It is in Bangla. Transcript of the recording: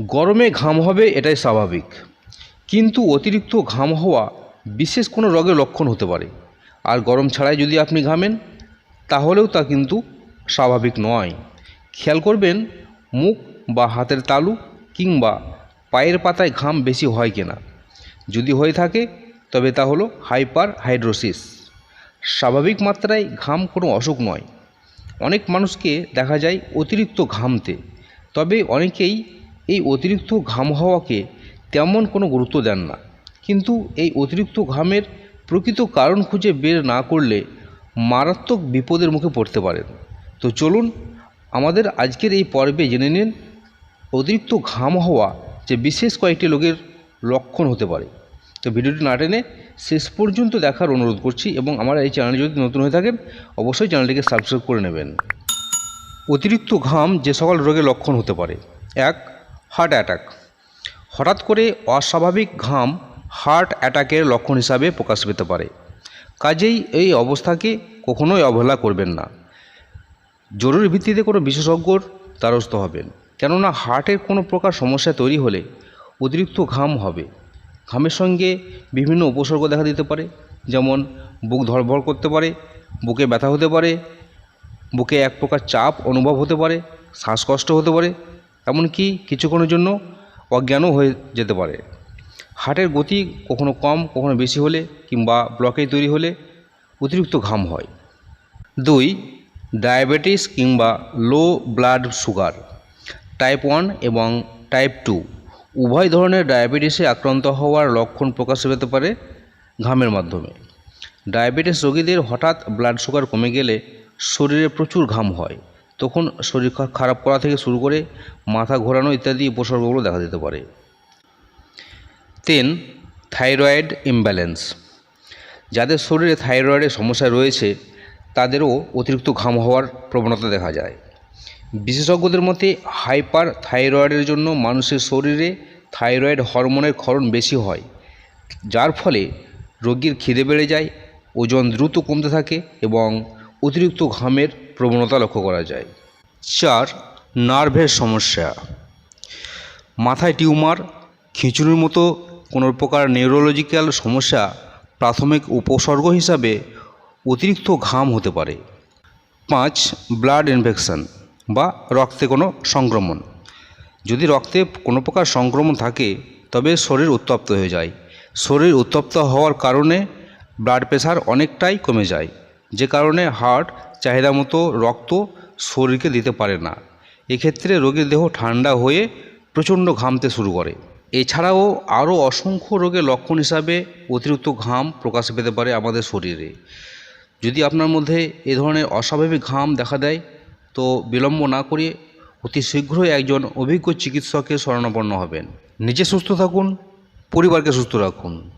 গরমে ঘাম হবে, এটাই স্বাভাবিক। কিন্তু অতিরিক্ত ঘাম হওয়া বিশেষ কোনো রোগের লক্ষণ হতে পারে। আর গরম ছাড়াই যদি আপনি ঘামেন, তাহলেও তা কিন্তু স্বাভাবিক নয়। খেয়াল করবেন, মুখ বা হাতের তালু কিংবা পায়ের পাতায় ঘাম বেশি হয় কিনা। যদি হয়ে থাকে, তবে তা হলো হাইপার হাইড্রোসিস স্বাভাবিক মাত্রায় ঘাম কোনো অসুখ নয়। অনেক মানুষকে দেখা যায় অতিরিক্ত ঘামতে। তবে অনেকেই এই অতিরিক্ত ঘাম হওয়াকে তেমন কোনো গুরুত্ব দেন না। কিন্তু এই অতিরিক্ত ঘামের প্রকৃত কারণ খুঁজে বের না করলে মারাত্মক বিপদের মুখে পড়তে পারেন। তো চলুন আমাদের আজকের এই পর্বে জেনে নিন অতিরিক্ত ঘাম হওয়া যে বিশেষ কয়েকটি রোগের লক্ষণ হতে পারে। তো ভিডিওটি না টেনে শেষ পর্যন্ত দেখার অনুরোধ করছি এবং আমার এই চ্যানেলে যদি নতুন হয়ে থাকেন, অবশ্যই চ্যানেলটিকে সাবস্ক্রাইব করে নেবেন। অতিরিক্ত ঘাম যে সকল রোগের লক্ষণ হতে পারে। এক হার্ট অ্যাটাক। হঠাৎ করে অস্বাভাবিক ঘাম হার্ট অ্যাটাকের লক্ষণ হিসাবে প্রকাশ পেতে পারে। কাজেই এই অবস্থাকে কখনোই অবহেলা করবেন না। জরুরি ভিত্তিতে কোনো বিশেষজ্ঞর দ্বারস্থ হবেন। কেননা হার্টের কোনো প্রকার সমস্যা তৈরি হলে অতিরিক্ত ঘাম হবে। ঘামের সঙ্গে বিভিন্ন উপসর্গ দেখা দিতে পারে, যেমন বুক ধরভর করতে পারে, বুকে ব্যথা হতে পারে, বুকে এক প্রকার চাপ অনুভব হতে পারে, শ্বাসকষ্ট হতে পারে এমনকি কিছুক্ষণের জন্য অজ্ঞানও হয়ে যেতে পারে। হার্টের গতি কখনো কম, কখনো বেশি হলে কিংবা ব্লকেজ তৈরি হলে অতিরিক্ত ঘাম হয়। দুই, ডায়াবেটিস কিংবা low blood sugar, type one এবং টাইপ টু, উভয় ধরনের ডায়াবেটিসে আক্রান্ত হওয়ার লক্ষণ প্রকাশ পেতে পারে ঘামের মাধ্যমে। ডায়াবেটিস রোগীদের হঠাৎ ব্লাড সুগার কমে গেলে শরীরে প্রচুর ঘাম হয়। তখন শরীর খারাপ করা থেকে শুরু করে মাথা ঘোরানো ইত্যাদি উপসর্গগুলো দেখা দিতে পারে। তিন, থাইরয়েড ইমব্যালেন্স। যাদের শরীরে থাইরয়েডের সমস্যা রয়েছে, তাদেরও অতিরিক্ত ঘাম হওয়ার প্রবণতা দেখা যায়। বিশেষজ্ঞদের মতে হাইপার থাইরয়েডের জন্য মানুষের শরীরে থাইরয়েড হরমোনের ক্ষরণ বেশি হয়, যার ফলে রোগীর খিদে বেড়ে যায়, ওজন দ্রুত কমতে থাকে এবং অতিরিক্ত ঘামের প্রবণতা লক্ষ্য করা যায়। চার, নার্ভের সমস্যা। মাথায় টিউমার, খিঁচুনির মতো কোনো প্রকার নিউরোলজিক্যাল সমস্যা প্রাথমিক উপসর্গ হিসাবে অতিরিক্ত ঘাম হতে পারে। পাঁচ ব্লাড ইনফেকশন বা রক্তে কোনো সংক্রমণ। যদি রক্তে কোনো প্রকার সংক্রমণ থাকে, তবে শরীর উত্তপ্ত হয়ে যায়। শরীর উত্তপ্ত হওয়ার কারণে ব্লাড প্রেশার অনেকটাই কমে যায়। যে কারণে হার্ট চাহিদা মতো রক্ত শরীরকে দিতে পারে না। এক্ষেত্রে রোগীর দেহ ঠান্ডা হয়ে প্রচণ্ড ঘামতে শুরু করে। এছাড়াও আরও অসংখ্য রোগের লক্ষণ হিসাবে অতিরিক্ত ঘাম প্রকাশ পেতে পারে আমাদের শরীরে। যদি আপনার মধ্যে এ ধরনের অস্বাভাবিক ঘাম দেখা দেয়, তো বিলম্ব না করে অতি শীঘ্রই একজন অভিজ্ঞ চিকিৎসকের শরণাপন্ন হবেন। নিজে সুস্থ থাকুন, পরিবারকে সুস্থ রাখুন।